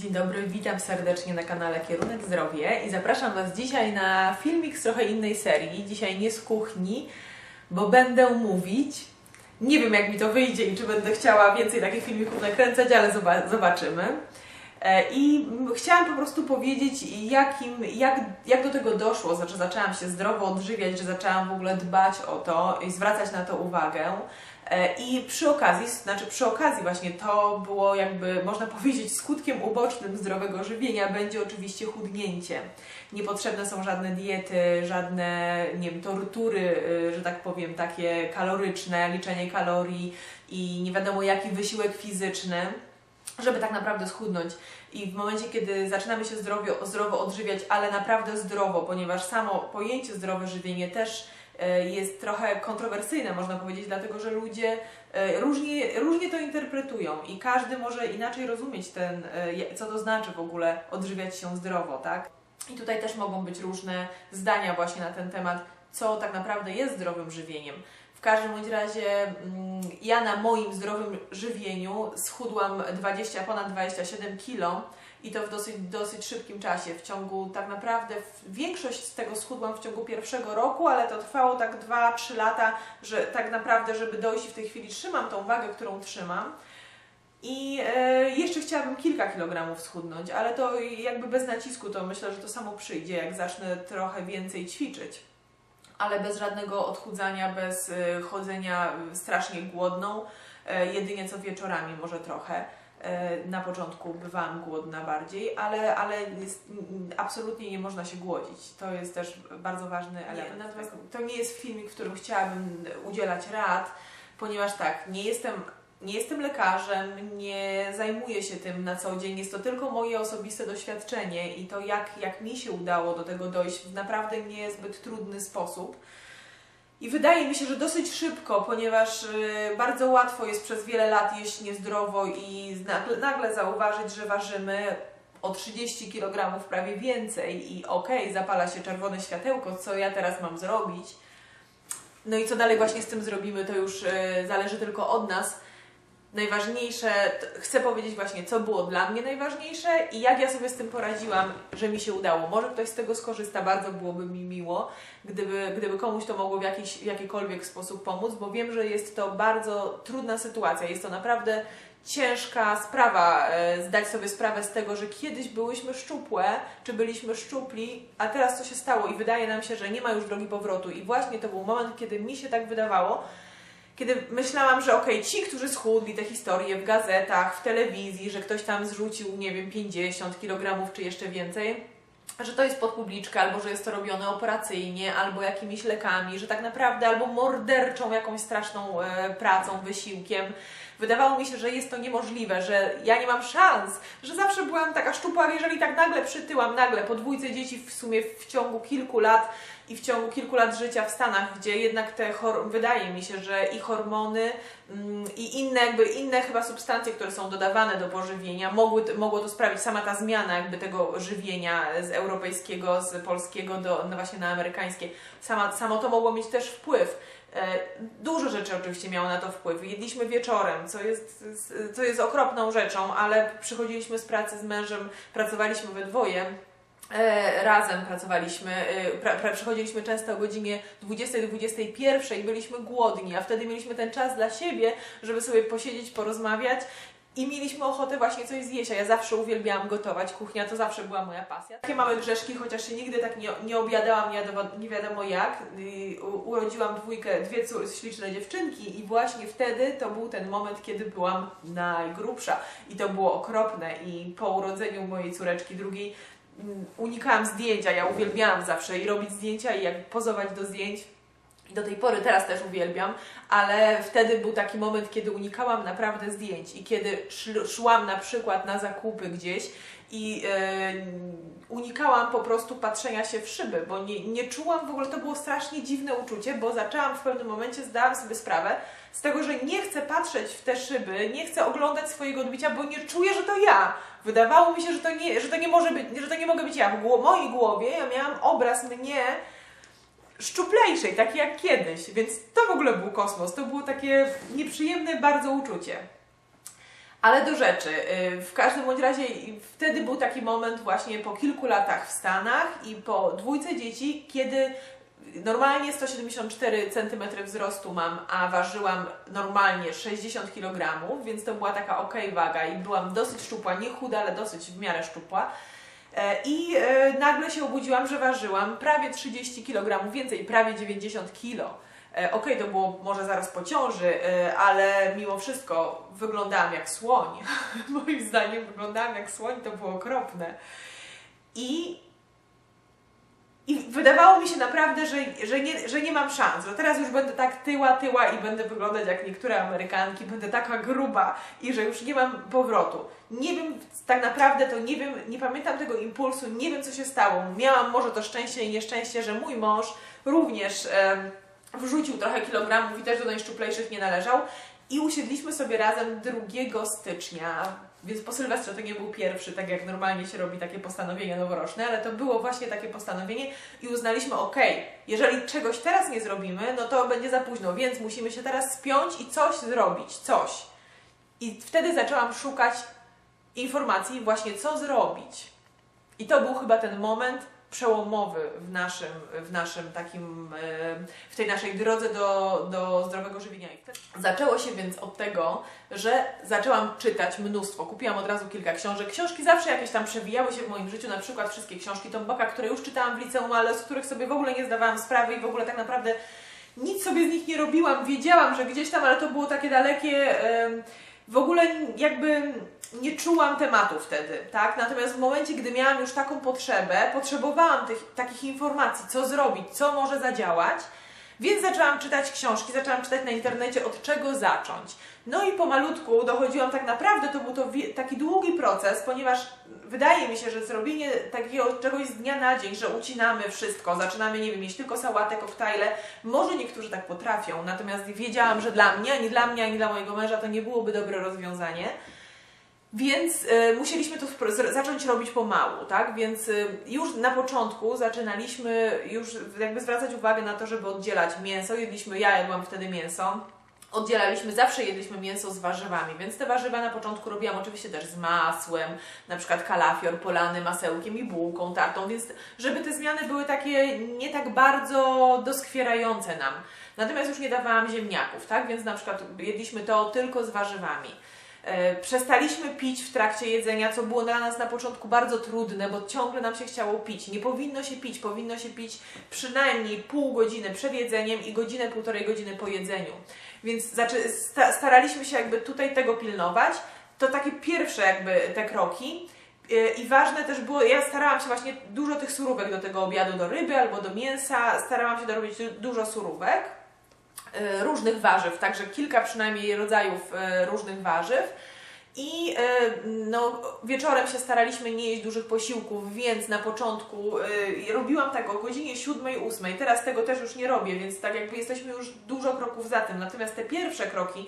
Dzień dobry, witam serdecznie na kanale Kierunek Zdrowie i zapraszam Was dzisiaj na filmik z trochę innej serii. Dzisiaj nie z kuchni, bo będę mówić. Nie wiem jak mi to wyjdzie i czy będę chciała więcej takich filmików nakręcać, ale zoba- zobaczymy. E, I chciałam po prostu powiedzieć, jakim, jak, jak do tego doszło, znaczy zaczęłam się zdrowo odżywiać, że zaczęłam w ogóle dbać o to i zwracać na to uwagę. E, I przy okazji, znaczy przy okazji właśnie to było jakby, można powiedzieć, skutkiem ubocznym zdrowego żywienia będzie oczywiście chudnięcie. Niepotrzebne są żadne diety, żadne, nie wiem, tortury, y, że tak powiem, takie kaloryczne, liczenie kalorii i nie wiadomo jaki wysiłek fizyczny, żeby tak naprawdę schudnąć. I w momencie, kiedy zaczynamy się zdrowo, zdrowo odżywiać, ale naprawdę zdrowo, ponieważ samo pojęcie zdrowe żywienie też e, jest trochę kontrowersyjne, można powiedzieć, dlatego że ludzie e, różnie, różnie to interpretują i każdy może inaczej rozumieć ten, e, co to znaczy w ogóle odżywiać się zdrowo, tak? I tutaj też mogą być różne zdania właśnie na ten temat, co tak naprawdę jest zdrowym żywieniem. W każdym bądź razie mm, ja na moim zdrowym żywieniu schudłam 20, ponad 27 kg i to w dosyć, dosyć szybkim czasie. W ciągu tak naprawdę większość z tego schudłam w ciągu pierwszego roku, ale to trwało tak 2-3 lata, że tak naprawdę, żeby dojść w tej chwili trzymam tą wagę, którą trzymam. I e, jeszcze chciałabym kilka kilogramów schudnąć, ale to jakby bez nacisku, to myślę, że to samo przyjdzie, jak zacznę trochę więcej ćwiczyć. Ale bez żadnego odchudzania, bez e, chodzenia strasznie głodną, e, jedynie co wieczorami może trochę. E, Na początku bywałam głodna bardziej, ale, ale jest, absolutnie nie można się głodzić. To jest też bardzo ważny element. natomiast to nie jest filmik, w którym chciałabym udzielać rad, ponieważ tak, nie jestem nie jestem lekarzem, nie zajmuję się tym na co dzień. Jest to tylko moje osobiste doświadczenie i to, jak, jak mi się udało do tego dojść w naprawdę niezbyt trudny sposób. I wydaje mi się, że dosyć szybko, ponieważ y, bardzo łatwo jest przez wiele lat jeść niezdrowo i nagle, nagle zauważyć, że ważymy o 30 kg prawie więcej i okej, zapala się czerwone światełko, co ja teraz mam zrobić. No i co dalej właśnie z tym zrobimy, to już y, zależy tylko od nas najważniejsze, chcę powiedzieć właśnie, co było dla mnie najważniejsze i jak ja sobie z tym poradziłam, że mi się udało. Może ktoś z tego skorzysta, bardzo byłoby mi miło, gdyby, gdyby komuś to mogło w, jakiś, w jakikolwiek sposób pomóc, bo wiem, że jest to bardzo trudna sytuacja. Jest to naprawdę ciężka sprawa, e, zdać sobie sprawę z tego, że kiedyś byłyśmy szczupłe, czy byliśmy szczupli, a teraz co się stało i wydaje nam się, że nie ma już drogi powrotu. I właśnie to był moment, kiedy mi się tak wydawało, kiedy myślałam, że okej, ci, którzy schudli te historie w gazetach, w telewizji, że ktoś tam zrzucił, nie wiem, 50 kg czy jeszcze więcej, że to jest pod publiczkę, albo że jest to robione operacyjnie, albo jakimiś lekami, że tak naprawdę albo morderczą jakąś straszną e, pracą, wysiłkiem. Wydawało mi się, że jest to niemożliwe, że ja nie mam szans, że zawsze byłam taka szczupła, jeżeli tak nagle przytyłam, nagle po dwójce dzieci w sumie w ciągu kilku lat i w ciągu kilku lat życia w Stanach, gdzie jednak te, wydaje mi się, że i hormony mm, i inne jakby inne chyba substancje, które są dodawane do pożywienia, mogły, mogło to sprawić, sama ta zmiana jakby tego żywienia z europejskiego, z polskiego do, no właśnie na amerykańskie, sama, samo to mogło mieć też wpływ. E, Dużo rzeczy oczywiście miało na to wpływ. Jedliśmy wieczorem, co jest, co jest okropną rzeczą, ale przychodziliśmy z pracy z mężem, pracowaliśmy we dwoje. E, razem pracowaliśmy, e, pra, pra, przychodziliśmy często o godzinie 20-21 i byliśmy głodni, a wtedy mieliśmy ten czas dla siebie, żeby sobie posiedzieć, porozmawiać i mieliśmy ochotę właśnie coś zjeść, a ja zawsze uwielbiałam gotować, kuchnia to zawsze była moja pasja. Takie małe grzeszki, chociaż się nigdy tak nie, nie obiadałam, nie wiadomo, nie wiadomo jak. Urodziłam dwójkę, dwie cór, śliczne dziewczynki i właśnie wtedy to był ten moment, kiedy byłam najgrubsza i to było okropne i po urodzeniu mojej córeczki drugiej mm, unikałam zdjęcia, ja uwielbiałam zawsze i robić zdjęcia i jak pozować do zdjęć. Do tej pory teraz też uwielbiam, ale wtedy był taki moment, kiedy unikałam naprawdę zdjęć i kiedy szłam na przykład na zakupy gdzieś i e, unikałam po prostu patrzenia się w szyby, bo nie, nie czułam w ogóle, to było strasznie dziwne uczucie, bo zaczęłam w pewnym momencie, zdałam sobie sprawę z tego, że nie chcę patrzeć w te szyby, nie chcę oglądać swojego odbicia, bo nie czuję, że to ja. Wydawało mi się, że to nie, że to nie może być, że to nie mogę być ja. W mojej głowie ja miałam obraz mnie szczuplejszej, takiej jak kiedyś, więc to w ogóle był kosmos. To było takie nieprzyjemne bardzo uczucie. Ale do rzeczy. Y, W każdym bądź razie wtedy był taki moment właśnie po kilku latach w Stanach i po dwójce dzieci, kiedy normalnie 174 cm wzrostu mam, a ważyłam normalnie 60 kg, więc to była taka ok waga i byłam dosyć szczupła, nie chuda, ale dosyć w miarę szczupła. E, I e, nagle się obudziłam, że ważyłam prawie 30 kg więcej, prawie 90 kg. Okej, to było może zaraz po ciąży, e, ale mimo wszystko wyglądałam jak słoń. Moim zdaniem wyglądałam jak słoń, to było okropne. I, I wydawało mi się naprawdę, że, że, nie, że nie mam szans, że teraz już będę tak tyła, tyła i będę wyglądać jak niektóre Amerykanki, będę taka gruba i że już nie mam powrotu. Nie wiem, tak naprawdę to nie wiem, nie pamiętam tego impulsu, nie wiem co się stało. Miałam może to szczęście i nieszczęście, że mój mąż również em, wrzucił trochę kilogramów i też do najszczuplejszych nie należał. I usiedliśmy sobie razem 2 stycznia, więc po Sylwestrze to nie był pierwszy, tak jak normalnie się robi takie postanowienie noworoczne, ale to było właśnie takie postanowienie i uznaliśmy, ok, jeżeli czegoś teraz nie zrobimy, no to będzie za późno, więc musimy się teraz spiąć i coś zrobić, coś. I wtedy zaczęłam szukać informacji właśnie, co zrobić. I to był chyba ten moment przełomowy w naszym, w naszym takim, e, w tej naszej drodze do, do zdrowego żywienia. Zaczęło się więc od tego, że zaczęłam czytać mnóstwo. Kupiłam od razu kilka książek. Książki zawsze jakieś tam przewijały się w moim życiu, na przykład wszystkie książki Tom Baka, które już czytałam w liceum, ale z których sobie w ogóle nie zdawałam sprawy i w ogóle tak naprawdę nic sobie z nich nie robiłam. Wiedziałam, że gdzieś tam, ale to było takie dalekie. em, w ogóle jakby nie czułam tematu wtedy, tak? Natomiast w momencie, gdy miałam już taką potrzebę, potrzebowałam tych, takich informacji, co zrobić, co może zadziałać, więc zaczęłam czytać książki, zaczęłam czytać na internecie, od czego zacząć. No i pomalutku dochodziłam tak naprawdę, to był to taki długi proces, ponieważ wydaje mi się, że zrobienie takiego czegoś z dnia na dzień, że ucinamy wszystko, zaczynamy, nie wiem, jeść tylko sałatę, koktajle, może niektórzy tak potrafią, natomiast wiedziałam, że dla mnie, ani dla mnie, ani dla mojego męża to nie byłoby dobre rozwiązanie. Więc y, musieliśmy to zacząć robić pomału, tak? Więc y, już na początku zaczynaliśmy już jakby zwracać uwagę na to, żeby oddzielać mięso. Jedliśmy, ja jadłam wtedy mięso. Oddzielaliśmy, zawsze jedliśmy mięso z warzywami, więc te warzywa na początku robiłam oczywiście też z masłem, na przykład kalafior polany masełkiem i bułką, tartą, więc żeby te zmiany były takie nie tak bardzo doskwierające nam. Natomiast już nie dawałam ziemniaków, tak? Więc na przykład jedliśmy to tylko z warzywami. E, Przestaliśmy pić w trakcie jedzenia, co było dla nas na początku bardzo trudne, bo ciągle nam się chciało pić. Nie powinno się pić, powinno się pić przynajmniej pół godziny przed jedzeniem i godzinę, półtorej godziny po jedzeniu. Więc zaczy, sta, staraliśmy się jakby tutaj tego pilnować. To takie pierwsze jakby te kroki. E, I ważne też było, ja starałam się właśnie dużo tych surówek do tego obiadu, do ryby albo do mięsa, starałam się dorobić du- dużo surówek różnych warzyw, także kilka przynajmniej rodzajów e, różnych warzyw. I e, no, wieczorem się staraliśmy nie jeść dużych posiłków, więc na początku e, robiłam tak o godzinie 7-8. Teraz tego też już nie robię, więc tak jakby jesteśmy już dużo kroków za tym. Natomiast te pierwsze kroki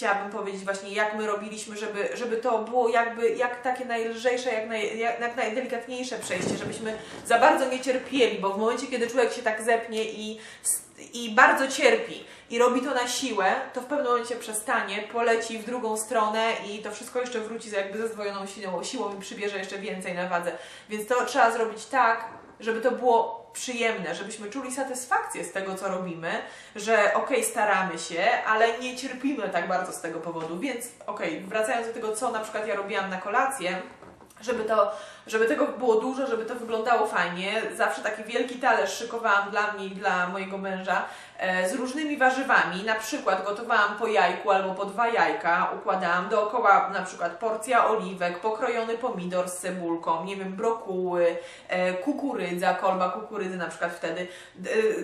chciałabym powiedzieć właśnie, jak my robiliśmy, żeby, żeby to było jakby jak takie najlżejsze, jak, naj, jak, jak najdelikatniejsze przejście, żebyśmy za bardzo nie cierpieli, bo w momencie, kiedy człowiek się tak zepnie i, i bardzo cierpi i robi to na siłę, to w pewnym momencie przestanie, poleci w drugą stronę i to wszystko jeszcze wróci jakby ze zdwojoną siłą, siłą i przybierze jeszcze więcej na wadze. Więc to trzeba zrobić tak, żeby to było przyjemne, żebyśmy czuli satysfakcję z tego, co robimy, że okej, staramy się, ale nie cierpimy tak bardzo z tego powodu. Więc okej, wracając do tego, co na przykład ja robiłam na kolację, żeby, to, żeby tego było dużo, żeby to wyglądało fajnie. Zawsze taki wielki talerz szykowałam dla mnie i dla mojego męża e, z różnymi warzywami. Na przykład gotowałam po jajku albo po dwa jajka, układałam dookoła na przykład porcja oliwek, pokrojony pomidor z cebulką, nie wiem, brokuły, e, kukurydza, kolba kukurydzy na przykład wtedy.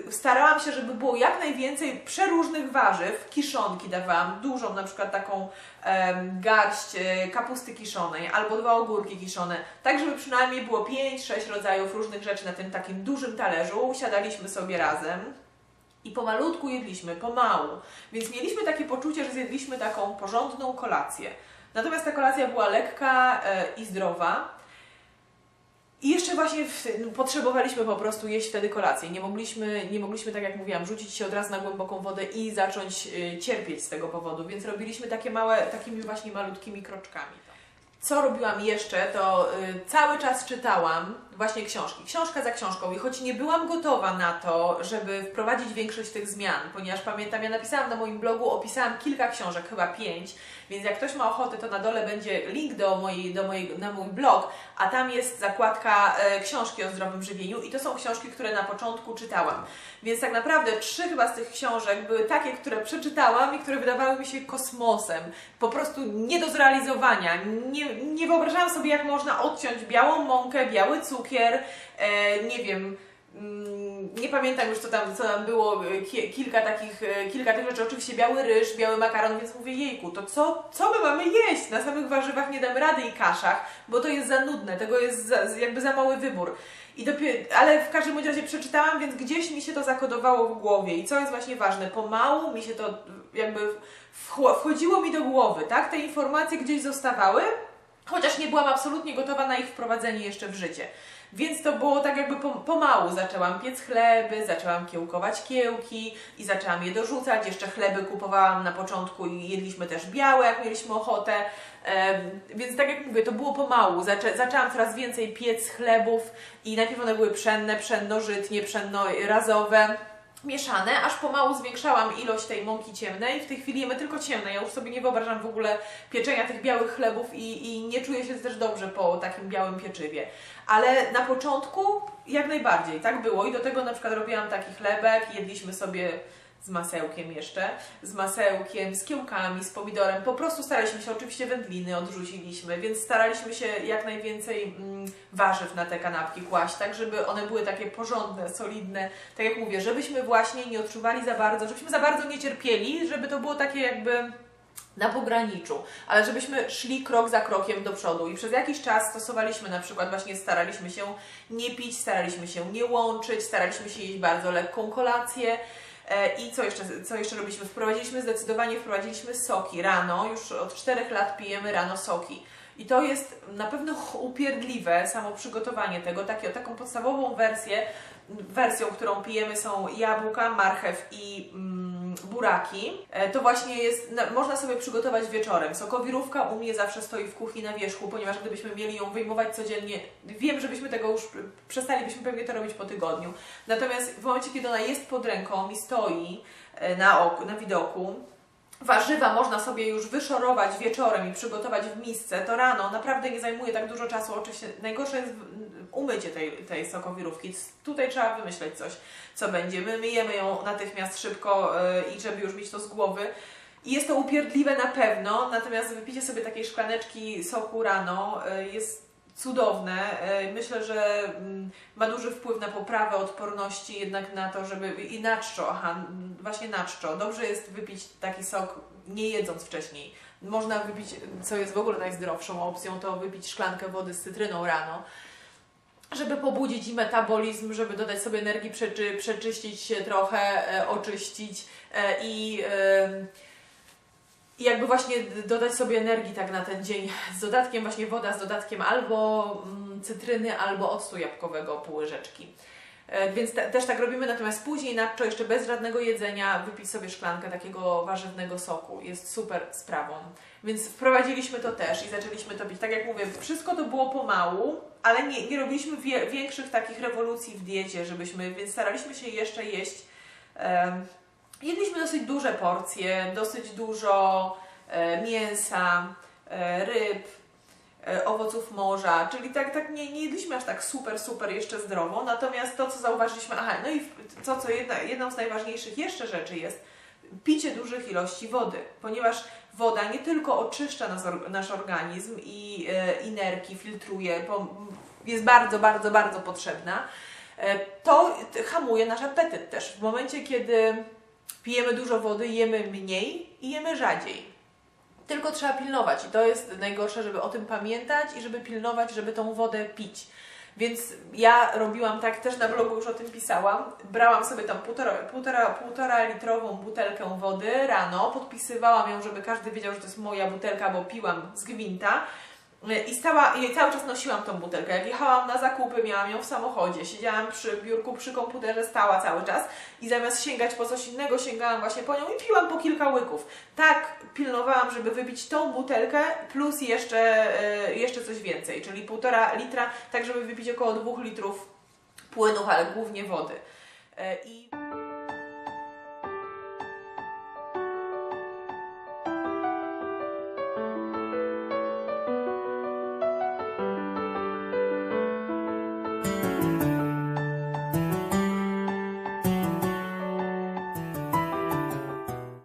E, starałam się, żeby było jak najwięcej przeróżnych warzyw. Kiszonki dawałam, dużą na przykład taką garść kapusty kiszonej albo dwa ogórki kiszone, tak żeby przynajmniej było 5-6 rodzajów różnych rzeczy na tym takim dużym talerzu. Usiadaliśmy sobie razem i pomalutku jedliśmy, pomału. Więc mieliśmy takie poczucie, że zjedliśmy taką porządną kolację. Natomiast ta kolacja była lekka e, i zdrowa. I jeszcze właśnie w, no, potrzebowaliśmy po prostu jeść wtedy kolację. Nie mogliśmy, nie mogliśmy, tak jak mówiłam, rzucić się od razu na głęboką wodę i zacząć y, cierpieć z tego powodu, więc robiliśmy takie małe, takimi właśnie malutkimi kroczkami. Co robiłam jeszcze, to y, cały czas czytałam właśnie książki, książka za książką i choć nie byłam gotowa na to, żeby wprowadzić większość tych zmian, ponieważ pamiętam, ja napisałam na moim blogu, opisałam kilka książek, chyba pięć, więc jak ktoś ma ochotę, to na dole będzie link do mojej, do mojej, na mój blog, a tam jest zakładka e, książki o zdrowym żywieniu i to są książki, które na początku czytałam. Więc tak naprawdę trzy chyba z tych książek były takie, które przeczytałam i które wydawały mi się kosmosem, po prostu nie do zrealizowania. Nie, nie wyobrażałam sobie, jak można odciąć białą mąkę, biały cukier, e, nie wiem, mm, nie pamiętam już co tam, co tam było, e, ki- kilka takich, e, kilka tych rzeczy, oczywiście biały ryż, biały makaron, więc mówię, jejku, to co, co my mamy jeść? Na samych warzywach nie damy rady i kaszach, bo to jest za nudne, tego jest za, jakby za mały wybór. I dopiero, ale w każdym razie przeczytałam, więc gdzieś mi się to zakodowało w głowie. I co jest właśnie ważne, pomału mi się to jakby wchodziło mi do głowy, tak? Te informacje gdzieś zostawały, chociaż nie byłam absolutnie gotowa na ich wprowadzenie jeszcze w życie. Więc to było tak jakby pom- pomału. Zaczęłam piec chleby, zaczęłam kiełkować kiełki i zaczęłam je dorzucać. Jeszcze chleby kupowałam na początku i jedliśmy też białe, jak mieliśmy ochotę. Więc tak jak mówię, to było pomału. Zaczę- zaczęłam coraz więcej piec chlebów i najpierw one były pszenne, pszenno-żytnie, pszenno-razowe mieszane, aż pomału zwiększałam ilość tej mąki ciemnej. W tej chwili jemy tylko ciemne. Ja już sobie nie wyobrażam w ogóle pieczenia tych białych chlebów i, i nie czuję się też dobrze po takim białym pieczywie. Ale na początku jak najbardziej, tak było. I do tego na przykład robiłam taki chlebek, jedliśmy sobie z masełkiem jeszcze, z masełkiem, z kiełkami, z pomidorem. Po prostu staraliśmy się, oczywiście wędliny odrzuciliśmy, więc staraliśmy się jak najwięcej mm, warzyw na te kanapki kłaść, tak żeby one były takie porządne, solidne. Tak jak mówię, żebyśmy właśnie nie odczuwali za bardzo, żebyśmy za bardzo nie cierpieli, żeby to było takie jakby na pograniczu, ale żebyśmy szli krok za krokiem do przodu i przez jakiś czas stosowaliśmy na przykład właśnie staraliśmy się nie pić, staraliśmy się nie łączyć, staraliśmy się jeść bardzo lekką kolację. E, I co jeszcze, co jeszcze robiliśmy? Wprowadziliśmy zdecydowanie, wprowadziliśmy soki rano, już od 4 lat pijemy rano soki. I to jest na pewno upierdliwe samo przygotowanie tego, takie, taką podstawową wersję, wersją, którą pijemy są jabłka, marchew i mm, buraki. E, to właśnie jest, na, można sobie przygotować wieczorem. Sokowirówka u mnie zawsze stoi w kuchni na wierzchu, ponieważ gdybyśmy mieli ją wyjmować codziennie, wiem, żebyśmy tego już, przestalibyśmy pewnie to robić po tygodniu. Natomiast w momencie, kiedy ona jest pod ręką i stoi e, na, oku, na widoku, warzywa można sobie już wyszorować wieczorem i przygotować w misce, to rano naprawdę nie zajmuje tak dużo czasu. Oczywiście najgorsze jest umycie tej, tej sokowirówki. Tutaj trzeba wymyśleć coś, co będzie. My myjemy ją natychmiast szybko yy, i żeby już mieć to z głowy. I jest to upierdliwe na pewno, natomiast wypicie sobie takiej szklaneczki soku rano yy, jest cudowne. Yy, Myślę, że mm, ma duży wpływ na poprawę odporności, jednak na to, żeby i na czczo, aha, właśnie na czczo. Dobrze jest wypić taki sok nie jedząc wcześniej. Można wypić, co jest w ogóle najzdrowszą opcją, to wypić szklankę wody z cytryną rano, żeby pobudzić metabolizm, żeby dodać sobie energii, przeczy, przeczyścić się trochę, e, oczyścić e, i e, i jakby właśnie dodać sobie energii tak na ten dzień z dodatkiem właśnie woda, z dodatkiem albo mm, cytryny, albo octu jabłkowego pół łyżeczki. E, Więc te, też tak robimy, natomiast później na jeszcze bez żadnego jedzenia wypić sobie szklankę takiego warzywnego soku. Jest super sprawą. Więc wprowadziliśmy to też i zaczęliśmy to pić. Tak jak mówię, wszystko to było pomału, ale nie, nie robiliśmy wie, większych takich rewolucji w diecie, żebyśmy, więc staraliśmy się jeszcze jeść. em, jedliśmy dosyć duże porcje, dosyć dużo e, mięsa, e, ryb, owoców morza, czyli tak, tak nie, nie jedliśmy aż tak super, super jeszcze zdrowo, natomiast to, co zauważyliśmy, aha, no i to, co jedna, jedną z najważniejszych jeszcze rzeczy jest, picie dużych ilości wody, ponieważ woda nie tylko oczyszcza nas, nasz organizm i, e, i nerki filtruje, jest bardzo, bardzo, bardzo potrzebna, e, to hamuje nasz apetyt też. W momencie, kiedy pijemy dużo wody, jemy mniej i jemy rzadziej. Tylko trzeba pilnować i to jest najgorsze, żeby o tym pamiętać i żeby pilnować, żeby tą wodę pić. Więc ja robiłam tak, też na blogu już o tym pisałam. Brałam sobie tam półtora, półtora, półtora litrową butelkę wody rano, podpisywałam ją, żeby każdy wiedział, że to jest moja butelka, bo piłam z gwinta. I, stała, cały czas nosiłam tą butelkę. Jak jechałam na zakupy, miałam ją w samochodzie, siedziałam przy biurku, przy komputerze, stała cały czas i zamiast sięgać po coś innego, sięgałam właśnie po nią i piłam po kilka łyków. Tak pilnowałam, żeby wypić tą butelkę plus jeszcze, e, jeszcze coś więcej, czyli półtora litra, tak żeby wypić około dwóch litrów płynów, ale głównie wody. E, I